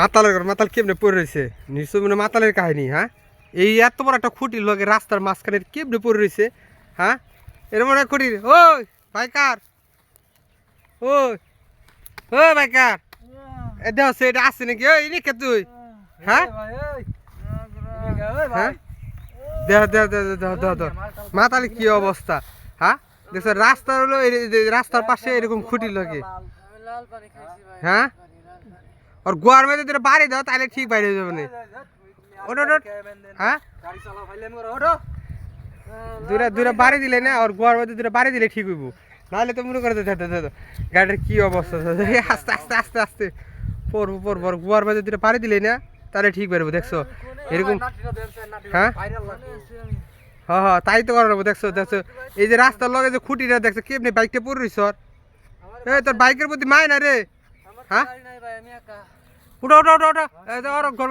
মাতালের ঘর, মাতাল কেমনে পড়ে রয়েছে? নিশ্চয় মানে মাতালের কাহিনী হ্যাঁ? এই এত বড় একটা খুঁটির লগে রাস্তার মাঝখানে কেমনে পড়ে রয়েছে হ্যাঁ? এরকম একটা খুঁটির, ওই, ভাইকার, ওই ও বাইকার এ দেখ এটা আসছে নাকি? ওই রেখে তুই? হ্যাঁ? হ্যাঁ? দেখ দেখ দেখ দেখ দেখ দেখ মাতালে কি অবস্থা হ্যাঁ? দেখছ রাস্তা হলো রাস্তার পাশে এরকম খুঁটি লগে। হ্যাঁ? আর গোয়ার মধ্যে তোরা বাড়ি দাও তাহলে ঠিক বাইরে যাবে না ওটা হ্যাঁ দূরে দূরে বাড়ি দিলে না আর গোয়ার মধ্যে দূরে বাড়ি দিলে ঠিক হইব নাহলে তো মনে করে গাড়ির কি অবস্থা আস্তে আস্তে আস্তে আস্তে পড়ব পড়ব আর গোয়ার মধ্যে দূরে বাড়ি দিলে না তাহলে ঠিক বেরোবো দেখছ এরকম হ্যাঁ হ্যাঁ হ্যাঁ তাই তো করাবো দেখছ দেখছ এই যে রাস্তার লগে যে খুঁটিটা দেখছ কেমনি বাইকটা পড়ে রইছ এই তোর বাইকের প্রতি মায় না রে हा? कुठं उठा उठा उठा। घोर